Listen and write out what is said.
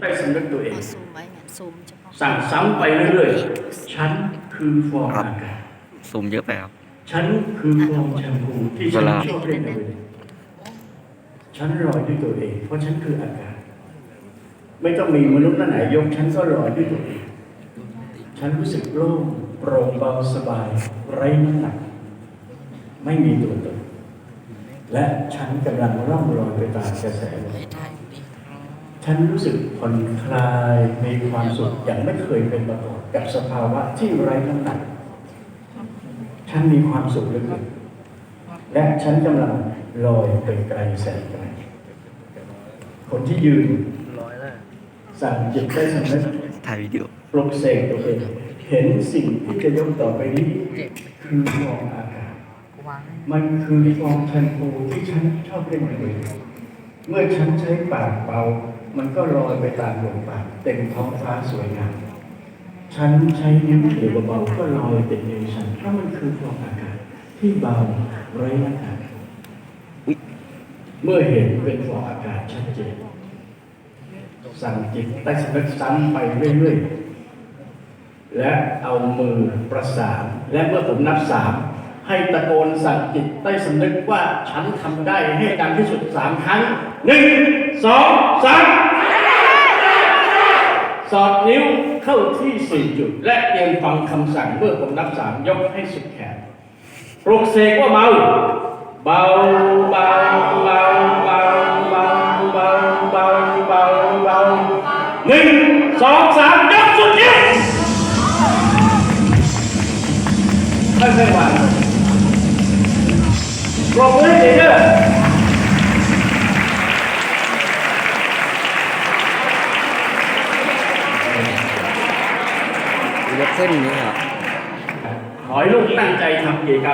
ใต้สำนึกตัวเองเอาซูมไว้เนี่ยซูมเฉพาะสั่งซ้ำไปเรื่อยๆ ฉันคือฟองอากาศซูมเยอะไปครับ ฉันคือฟองแชมพูที่ฉันเวลาชอบเล่นเลยฉันลอยด้วยตัวเอง เพราะฉันคืออากาศ ไม่ต้องมีมนุษย์ท่านไหนยกฉันก็ลอยด้วยตัวเอง ฉันรู้สึกโล่งโปร่งเบาสบาย ไร้น้ำหนัก ไม่มีตัวตน และฉันกำลังร่องลอยไปตามกระแสลม ฉันรู้สึกผ่อนคลายมีความสุขอย่างไม่เคยเป็นมาก่อนกับสภาวะที่ไร้น้ำหนักฉันมีความสุขเหลือเกินและฉันกำลังลอยไปไกลแสนไกลคนที่ยืนสั่งจิตได้สำนึกถ่ายวิดีโอปลุกเสกตัวเองเห็นสิ่งที่จะยกต่อไปนี้คือฟองอากาศมันคือฟองแชมพูที่ฉันชอบเล่นกับเลยเมื่อฉันใช้ปากเป่า มันก็ลอยไปตามลมปากเต็มท้องฟ้าสวยงาม ฉันใช้นิ้วเขียวเบาๆก็ลอยติดนิ้วฉันเพราะมันคือฟองอากาศที่เบาไร้น้ำหนักเมื่อเห็นเป็นฟองอากาศชัดเจนสั่งจิตใต้สำนึกซ้ำไปเรื่อยๆและเอามือประสานและเมื่อผมนับสาม ให้ตะโกนสั่งจิตใต้สำนึกว่าฉันทำได้ให้ดังที่สุดสามครั้งหนึ่งสองสามสอดนิ้วเข้าที่สี่จุด และเตรียมฟังคำสั่งเมื่อผมนับสามยกให้สุดแขนปลุกเสกว่าเมาเบาเบาเบาเบาเบาเบาเบาเบาเบาหนึ่งสองสามยกสุดนิ้วไม่เคยวาง ปรบมือให้เด้อยกเส้นนี้ครับ ขอให้ลูกตั้งใจทำกิจกรรม